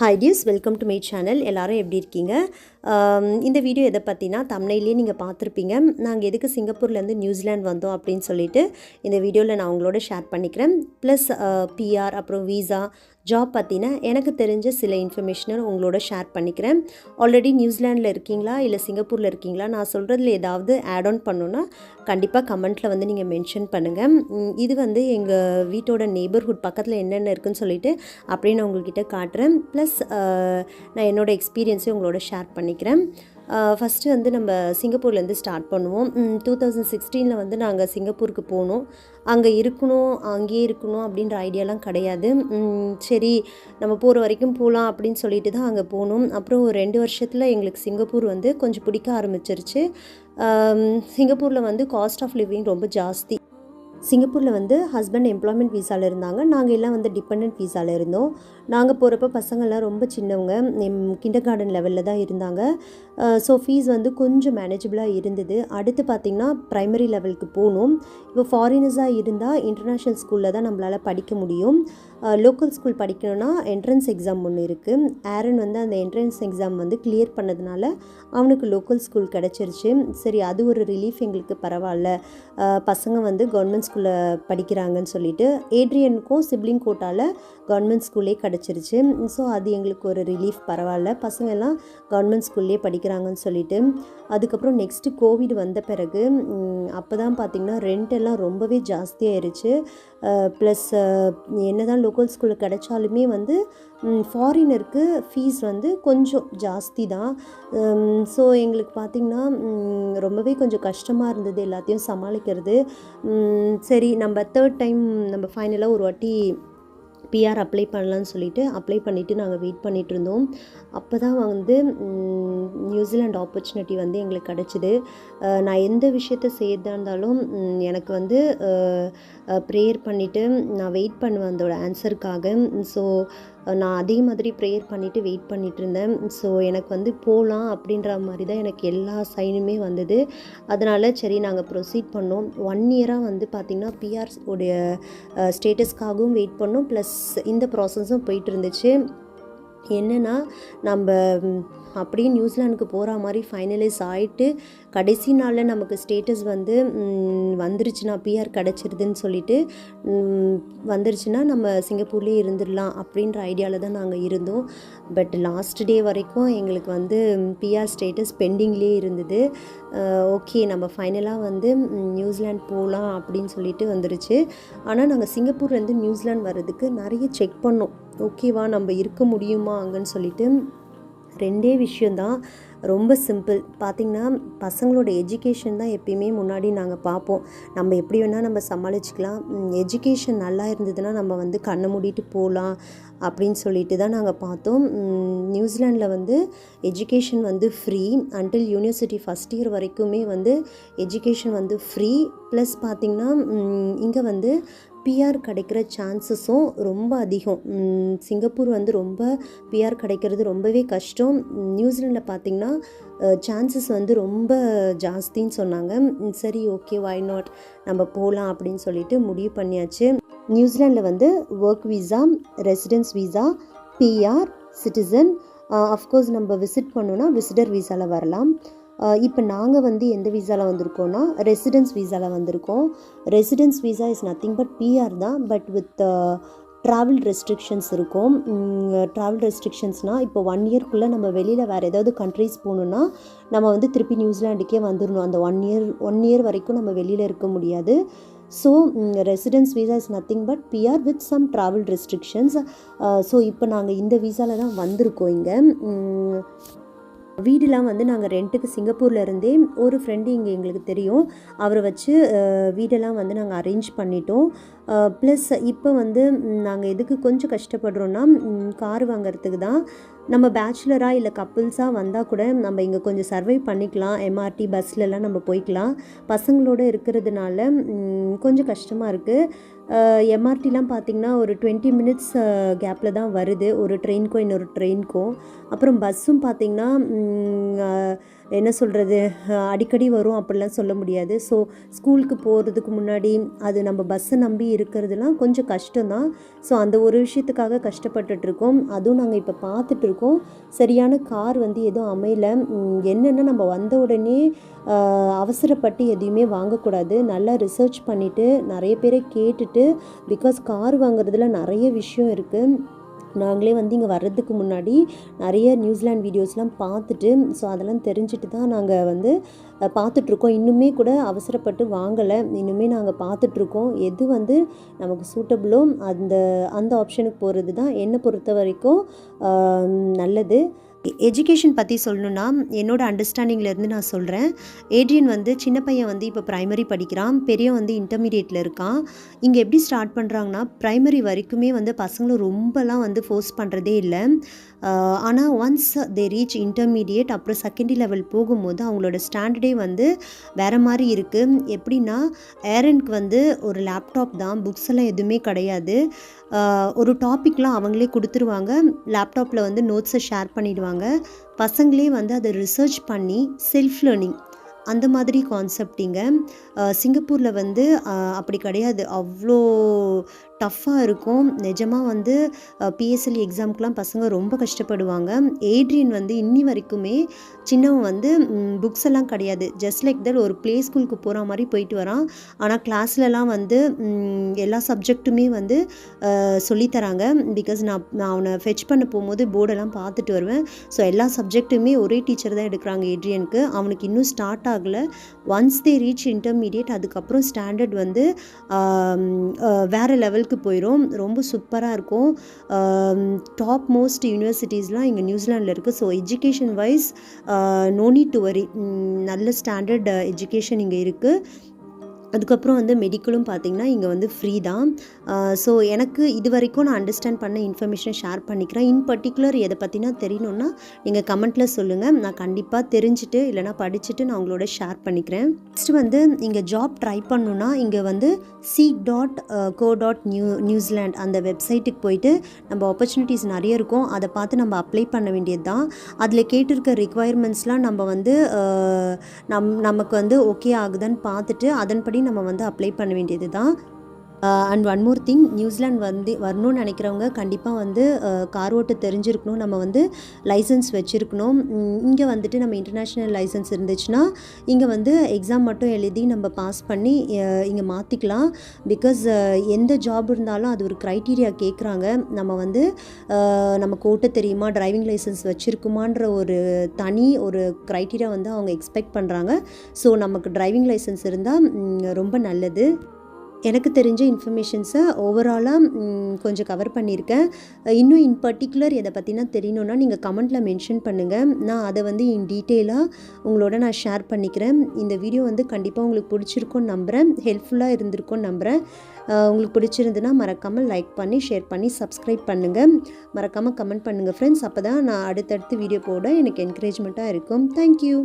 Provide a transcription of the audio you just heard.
Hi dudes welcome to my channel எல்லோரும் எப்படி இருக்கீங்க? இந்த வீடியோ எதை பற்றினா தமிழ்லேயே நீங்கள் பார்த்துருப்பீங்க. நாங்கள் எதுக்கு சிங்கப்பூர்லேருந்து நியூசிலாண்ட் வந்தோம் அப்படின்னு சொல்லிட்டு இந்த வீடியோவில் நான் உங்களோட ஷேர் பண்ணிக்கிறேன். ப்ளஸ் பிஆர் அப்புறம் வீசா ஜாப் பற்றின எனக்கு தெரிஞ்ச சில இன்ஃபர்மேஷனை உங்களோட ஷேர் பண்ணிக்கிறேன். ஆல்ரெடி நியூசிலாண்டில் இருக்கீங்களா? இல்லை சிங்கப்பூரில் இருக்கீங்களா? நான் சொல்கிறதுல ஏதாவது ஆட் ஆன் பண்ணணுன்னா கண்டிப்பாக கமெண்ட்டில் வந்து நீங்கள் மென்ஷன் பண்ணுங்கள் இது வந்து எங்கள் வீட்டோட நெய்பர்ஹுட் பக்கத்தில் என்னென்ன இருக்குன்னு சொல்லிட்டு அப்படியே நான் உங்கள்கிட்ட காட்டுறேன். ப்ளஸ் நான் என்னோட எக்ஸ்பீரியன்ஸையும் உங்களோட ஷேர் பண்ணிக்கிறேன். ஃபஸ்ட்டு வந்து நம்ம சிங்கப்பூர்லேருந்து ஸ்டார்ட் பண்ணுவோம். டூ தௌசண்ட் சிக்ஸ்டீனில் வந்து நாங்கள் சிங்கப்பூருக்கு போனோம். அங்கே இருக்கணும் அங்கேயே இருக்கணும் அப்படின்ற ஐடியாலாம் கிடையாது. சரி நம்ம போகிற வரைக்கும் போகலாம் அப்படின்னு சொல்லிட்டு தான் அங்கே போனோம். அப்புறம் ஒரு ரெண்டு வருஷத்தில் எங்களுக்கு சிங்கப்பூர் வந்து கொஞ்சம் பிடிக்க ஆரம்பிச்சிருச்சு. சிங்கப்பூரில் வந்து காஸ்ட் ஆஃப் லிவிங் ரொம்ப ஜாஸ்தி. சிங்கப்பூரில் வந்து ஹஸ்பண்ட் எம்ப்ளாய்மெண்ட் வீசாவில் இருந்தாங்க. நாங்கள் எல்லாம் வந்து டிபெண்ட் வீசாவில் இருந்தோம். நாங்கள் போகிறப்ப பசங்கள்லாம் ரொம்ப சின்னவங்க. கிண்டர் கார்டன் லெவலில் தான் இருந்தாங்க. ஸோ ஃபீஸ் வந்து கொஞ்சம் மேனேஜபிளாக இருந்தது. அடுத்து பார்த்திங்கன்னா ப்ரைமரி லெவலுக்கு போகணும். இப்போ ஃபாரினர்ஸாக இருந்தால் இன்டர்நேஷ்னல் ஸ்கூலில் தான் நம்மளால் படிக்க முடியும். லோக்கல் ஸ்கூல் படிக்கணும்னா என்ட்ரன்ஸ் எக்ஸாம் ஒன்று இருக்குது ஆரன் வந்து அந்த என்ட்ரன்ஸ் எக்ஸாம் வந்து கிளியர் பண்ணதுனால அவனுக்கு லோக்கல் ஸ்கூல் கிடச்சிருச்சு. சரி அது ஒரு ரிலீஃப் எங்களுக்கு பரவாயில்ல. பசங்க வந்து கவர்மெண்ட் ஸ்கூலில் படிக்கிறாங்கன்னு சொல்லிட்டு ஏட்ரியனுக்கும் சிப்ளிங் கோட்டாவில் கவர்மெண்ட் ஸ்கூல்லே கிடச்சிருச்சு. ஸோ அது எங்களுக்கு ஒரு ரிலீஃப் பரவாயில்ல. பசங்க எல்லாம் கவர்மெண்ட் ஸ்கூல்லே படிக்கிறாங்கன்னு சொல்லிட்டு. அதுக்கப்புறம் நெக்ஸ்ட்டு கோவிட் வந்த பிறகு அப்போ தான் பார்த்திங்கன்னா ரெண்ட் எல்லாம் ரொம்பவே ஜாஸ்தியாயிருச்சு. ப்ளஸ் என்ன தான் லோக்கல் ஸ்கூலில் கிடைச்சாலுமே வந்து ஃபாரினருக்கு ஃபீஸ் வந்து கொஞ்சம் ஜாஸ்தி தான். ஸோ எங்களுக்கு பார்த்திங்கன்னா ரொம்பவே கொஞ்சம் கஷ்டமாக இருந்தது எல்லாத்தையும் சமாளிக்கிறது. சரி நம்ம தேர்ட் டைம் நம்ம ஃபைனலாக ஒரு வாட்டி பிஆர் அப்ளை பண்ணலான்னு சொல்லிட்டு அப்ளை பண்ணிவிட்டு நாங்கள் வெயிட் பண்ணிகிட்டு இருந்தோம். அப்போ தான் வந்து நியூசிலாண்ட் ஆப்பர்ச்சுனிட்டி வந்து எங்களுக்கு கிடச்சிது. நான் எந்த விஷயத்த செய்யறதா இருந்தாலும் எனக்கு வந்து ப்ரேயர் பண்ணிவிட்டு நான் வெயிட் பண்ணுவேன் அதோட ஆன்சருக்காக ஸோ நான் அதே மாதிரி ப்ரேயர் பண்ணிவிட்டு வெயிட் பண்ணிட்டு இருந்தேன். ஸோ எனக்கு வந்து போகலாம் அப்படின்ற மாதிரி தான் எனக்கு எல்லா சைனுமே வந்தது. அதனால் சரி நாங்கள் ப்ரொசீட் பண்ணோம். ஒன் இயராக வந்து பார்த்திங்கன்னா பிஆர் உடைய ஸ்டேட்டஸ்க்காகவும் வெயிட் பண்ணோம். ப்ளஸ் இந்த ப்ராசஸும் போயிட்டு இருந்துச்சு. என்னென்னா நம்ம அப்படியே நியூசிலாந்துக்கு போகிற மாதிரி ஃபைனலைஸ் ஆகிட்டு கடைசி நாளில் நமக்கு ஸ்டேட்டஸ் வந்து வந்துருச்சுன்னா பிஆர் கிடச்சிருதுன்னு சொல்லிட்டு வந்துருச்சுன்னா நம்ம சிங்கப்பூர்லேயே இருந்துடலாம் அப்படின்ற ஐடியாவில் தான் நாங்கள் இருந்தோம். பட் லாஸ்ட் டே வரைக்கும் எங்களுக்கு வந்து பிஆர் ஸ்டேட்டஸ் பெண்டிங்லேயே இருந்தது. ஓகே நம்ம ஃபைனலாக வந்து நியூசிலாண்ட் நியூசிலாந்து போகலாம் அப்படின்னு சொல்லிட்டு வந்துருச்சு. ஆனால் நாங்கள் சிங்கப்பூர்லேருந்து நியூசிலாந்து வர்றதுக்கு நிறைய செக் பண்ணோம். ஓகேவா நம்ம இருக்க முடியுமா? அங்கன்னு சொல்லிட்டு ரெண்டே விஷயந்தான் ரொம்ப சிம்பிள். பார்த்திங்கன்னா பசங்களோட எஜுகேஷன் தான் எப்பயுமே முன்னாடி நாங்கள் பார்ப்போம் நம்ம எப்படி வேணால் நம்ம சமாளிச்சுக்கலாம். எஜுகேஷன் நல்லா இருந்ததுன்னா நம்ம வந்து கண்ணை மூடிட்டு போகலாம் அப்படின்னு சொல்லிட்டு தான் நாங்கள் பார்த்தோம். நியூசிலாண்டில் வந்து எஜுகேஷன் வந்து free until university first year வரைக்குமே வந்து எஜுகேஷன் வந்து ஃப்ரீ ப்ளஸ் பார்த்திங்கன்னா இங்கே வந்து பிஆர் கிடைக்கிற சான்சஸும் ரொம்ப அதிகம். சிங்கப்பூர் வந்து ரொம்ப பிஆர் கிடைக்கிறது ரொம்பவே கஷ்டம். நியூசிலாண்டில் பார்த்திங்கன்னா சான்சஸ் வந்து ரொம்ப ஜாஸ்தின்னு சொன்னாங்க. சரி ஓகே வை நாட் நம்ம போகலாம் அப்படின்னு சொல்லிட்டு முடிவு பண்ணியாச்சு. நியூசிலாண்டில் வந்து work visa residence visa PR citizen of course நம்ம விசிட் பண்ணோன்னா விசிட்டர் விசாவில் வரலாம். இப்போ நாங்கள் வந்து எந்த விசாவில் வந்திருக்கோன்னா ரெசிடென்ஸ் விசாவில் வந்திருக்கோம். Residence visa is nothing but PR தான். பட் வித் ட்ராவல் ரெஸ்ட்ரிக்ஷன்ஸ் இருக்கும். ட்ராவல் ரெஸ்ட்ரிக்ஷன்ஸ்னால் இப்போ ஒன் இயர்க்குள்ளே நம்ம வெளியில் வேறு ஏதாவது கண்ட்ரிஸ் போகணுன்னா நம்ம வந்து திருப்பி நியூசிலாண்டுக்கே வந்துடணும் அந்த ஒன் இயர் ஒன் இயர் வரைக்கும் நம்ம வெளியில் இருக்க முடியாது. So residence visa is nothing but PR with some travel restrictions so இப்போ நாங்கள் இந்த வீசாவில் தான் வந்திருக்கோம் இங்கே. வீடுலாம் வந்து நாங்கள் ரெண்ட்டுக்கு சிங்கப்பூரில் இருந்தே ஒரு ஃப்ரெண்டு இங்கே எங்களுக்கு தெரியும். அவரை வச்சு வீடெல்லாம் வந்து நாங்கள் அரேஞ்ச் பண்ணிட்டோம். ப்ளஸ் இப்போ வந்து நாங்கள் எதுக்கு கொஞ்சம் கஷ்டப்படுறோன்னா கார் வாங்குறதுக்கு தான். நம்ம பேச்சுலராக இல்லை கப்புள்ஸாக வந்தால் கூட நம்ம இங்கே கொஞ்சம் சர்வை பண்ணிக்கலாம். எம்ஆர்டி பஸ்லலாம் நம்ம போய்க்கலாம். பசங்களோட இருக்கிறதுனால கொஞ்சம் கஷ்டமாக இருக்குது எம்ஆர்டிலாம் பார்த்திங்கன்னா ஒரு டுவெண்ட்டி மினிட்ஸ் கேப்பில் தான் வருது. ஒரு ட்ரெயினுக்கும் இன்னொரு ட்ரெயினுக்கும் அப்புறம் பஸ்ஸும் பார்த்திங்கன்னா என்ன சொல்கிறது அடிக்கடி வரும் அப்படிலாம் சொல்ல முடியாது. ஸோ ஸ்கூலுக்கு போகிறதுக்கு முன்னாடி அது நம்ம பஸ்ஸை நம்பி இருக்கிறதுலாம் கொஞ்சம் கஷ்டம்தான். ஸோ அந்த ஒரு விஷயத்துக்காக கஷ்டப்பட்டுட்ருக்கோம். அதுவும் நாங்கள் இப்போ பார்த்துட்ருக்கோம் சரியான கார் வந்து எதுவும் அமையல. என்னென்னா நம்ம வந்த உடனே அவசரப்பட்டு எதையுமே வாங்கக்கூடாது. நல்லா ரிசர்ச் பண்ணிவிட்டு நிறைய பேரை கேட்டுட்டு பிகாஸ் கார் வாங்குறதுல நிறைய விஷயம் இருக்குது நாங்களே வந்து இங்கே வர்றதுக்கு முன்னாடி நிறைய நியூசிலாண்ட் வீடியோஸ்லாம் பார்த்துட்டு ஸோ அதெல்லாம் தெரிஞ்சுட்டு தான் நாங்கள் வந்து பார்த்துட்ருக்கோம். இன்னுமே கூட அவசரப்பட்டு வாங்கலை. இன்னுமே நாங்கள் பார்த்துட்ருக்கோம். எது வந்து நமக்கு சூட்டபிளோ அந்த அந்த ஆப்ஷனுக்கு போகிறது தான் என்னை பொறுத்த வரைக்கும் நல்லது. எஜுகேஷன் பற்றி சொல்லணுன்னா என்னோட அண்டர்ஸ்டாண்டிங்லேருந்து நான் சொல்கிறேன் ஏட்ரியன் வந்து சின்ன பையன் வந்து இப்போ ப்ரைமரி படிக்கிறான். பெரியவன் வந்து இன்டர்மீடியட்டில் இருக்கான். இங்கே எப்படி ஸ்டார்ட் பண்ணுறாங்கன்னா ப்ரைமரி வரைக்குமே வந்து பசங்களை ரொம்பலாம் வந்து ஃபோர்ஸ் பண்ணுறதே இல்லை. ஆனால் ஒன்ஸ் தே ரீச் இன்டர்மீடியேட் அப்புறம் செகண்டரி லெவல் போகும்போது அவங்களோட ஸ்டாண்டர்டே வந்து வேறு மாதிரி இருக்குது எப்படின்னா ஏரனுக்கு வந்து ஒரு லேப்டாப் தான் புக்ஸ் எல்லாம் எதுவுமே கிடையாது. ஒரு டாபிக்லாம் அவங்களே கொடுத்துருவாங்க. லேப்டாப்பில் வந்து நோட்ஸை ஷேர் பண்ணிவிடுவாங்க பசங்களே வந்து அதை ரிசர்ச் பண்ணி செல்ஃப் லேர்னிங் அந்த மாதிரி கான்செப்டிங்க சிங்கப்பூரில் வந்து அப்படி கிடையாது. அவ்வளோ டஃப்பாக இருக்கும். நிஜமாக வந்து பிஎஸ்எல்இ எக்ஸாம்க்குலாம் பசங்க ரொம்ப கஷ்டப்படுவாங்க. ஏட்ரியன் வந்து இன்னி வரைக்குமே சின்னவன் வந்து புக்ஸ் எல்லாம் கிடையாது. ஜஸ்ட் லைக் தட் ஒரு ப்ளே ஸ்கூலுக்கு போகிற மாதிரி போயிட்டு வரான். ஆனால் கிளாஸ்லலாம் வந்து எல்லா சப்ஜெக்ட்டுமே வந்து சொல்லித்தராங்க. பிகாஸ் நான் நான் அவனை ஃபெச் பண்ண போகும்போது போர்டெல்லாம் பார்த்துட்டு வருவேன். ஸோ எல்லா சப்ஜெக்ட்டுமே ஒரே டீச்சர் தான் எடுக்கிறாங்க ஏட்ரியனுக்கு அவனுக்கு இன்னும் ஸ்டார்ட் ஆகலை. ஒன்ஸ் தே ரீச் இன்டர்மீடியட் அதுக்கப்புறம் ஸ்டாண்டர்ட் வந்து வேறு வேற லெவலுக்கு போயிடும் ரொம்ப சூப்பராக இருக்கும். டாப் மோஸ்ட் யூனிவர்சிட்டிஸ்லாம் இங்கே நியூசிலாண்டில் இருக்குது so education wise no need to worry நல்ல ஸ்டாண்டர்ட் எஜுகேஷன் இங்கே இருக்குது அதுக்கப்புறம் வந்து மெடிக்கலும் பார்த்திங்கன்னா இங்கே வந்து ஃப்ரீ தான். ஸோ எனக்கு இது வரைக்கும் நான் அண்டர்ஸ்டாண்ட் பண்ண இன்ஃபர்மேஷன் ஷேர் பண்ணிக்கிறேன். இன் பர்டிகுலர் எதை பற்றினா தெரியணும்னா நீங்கள் கமெண்ட்டில் சொல்லுங்கள் நான் கண்டிப்பாக தெரிஞ்சுட்டு இல்லைனா படிச்சுட்டு நான் உங்களோட ஷேர் பண்ணிக்கிறேன். நெக்ஸ்ட் வந்து இங்கே ஜாப் ட்ரை பண்ணணுன்னா இங்கே வந்து C dot co dot new New Zealand அந்த வெப்சைட்டுக்கு போயிட்டு நம்ம ஆப்பர்ச்சுனிட்டிஸ் நிறைய இருக்கும். அதை பார்த்து நம்ம அப்ளை பண்ண வேண்டியது தான் அதில் கேட்டிருக்க ரிக்குவயர்மெண்ட்ஸ்லாம் நம்ம வந்து நம் நமக்கு வந்து ஓகே ஆகுதான்னு பார்த்துட்டு அதன்படி நம்ம வந்து அப்ளை பண்ண வேண்டியது தான் and one more thing New Zealand வந்து வரணும்னு நினைக்கிறவங்க கண்டிப்பாக வந்து கார் ஓட்ட தெரிஞ்சிருக்கணும். நம்ம வந்து லைசன்ஸ் வச்சுருக்கணும். இங்கே வந்துட்டு நம்ம இன்டர்நேஷ்னல் லைசன்ஸ் இருந்துச்சுன்னா இங்கே வந்து எக்ஸாம் மட்டும் எழுதி நம்ம பாஸ் பண்ணி இங்கே மாற்றிக்கலாம் பிகாஸ் எந்த ஜாப் இருந்தாலும் அது ஒரு க்ரைட்டீரியா கேட்குறாங்க நம்ம வந்து நமக்கு ஓட்ட தெரியுமா? டிரைவிங் லைசன்ஸ் வச்சுருக்குமான்ற ஒரு தனி ஒரு க்ரைட்டீரியா வந்து அவங்க எக்ஸ்பெக்ட் பண்ணுறாங்க ஸோ நமக்கு டிரைவிங் லைசன்ஸ் இருந்தால் ரொம்ப நல்லது. எனக்கு தெரிஞ்ச இன்ஃபர்மேஷன்ஸை ஓவராலாக கொஞ்சம் கவர் பண்ணியிருக்கேன். இன்னும் இன் பர்டிகுலர் எதை பற்றினா தெரியணுன்னா நீங்கள் கமெண்ட்டில் மென்ஷன் பண்ணுங்கள் நான் அதை வந்து இன் டீட்டெயிலாக உங்களோட நான் ஷேர் பண்ணிக்கிறேன். இந்த வீடியோ வந்து கண்டிப்பாக உங்களுக்கு பிடிச்சிருக்கோன்னு நம்புகிறேன் ஹெல்ப்ஃபுல்லாக இருந்திருக்கோன்னு நம்புகிறேன் உங்களுக்கு பிடிச்சிருந்துன்னா மறக்காமல் லைக் பண்ணி ஷேர் பண்ணி சப்ஸ்கிரைப் பண்ணுங்கள் மறக்காமல் கமெண்ட் பண்ணுங்கள் ஃப்ரெண்ட்ஸ் அப்போ தான் நான் அடுத்தடுத்து வீடியோ போட எனக்கு என்கரேஜ்மெண்ட்டாக இருக்கும். தேங்க்யூ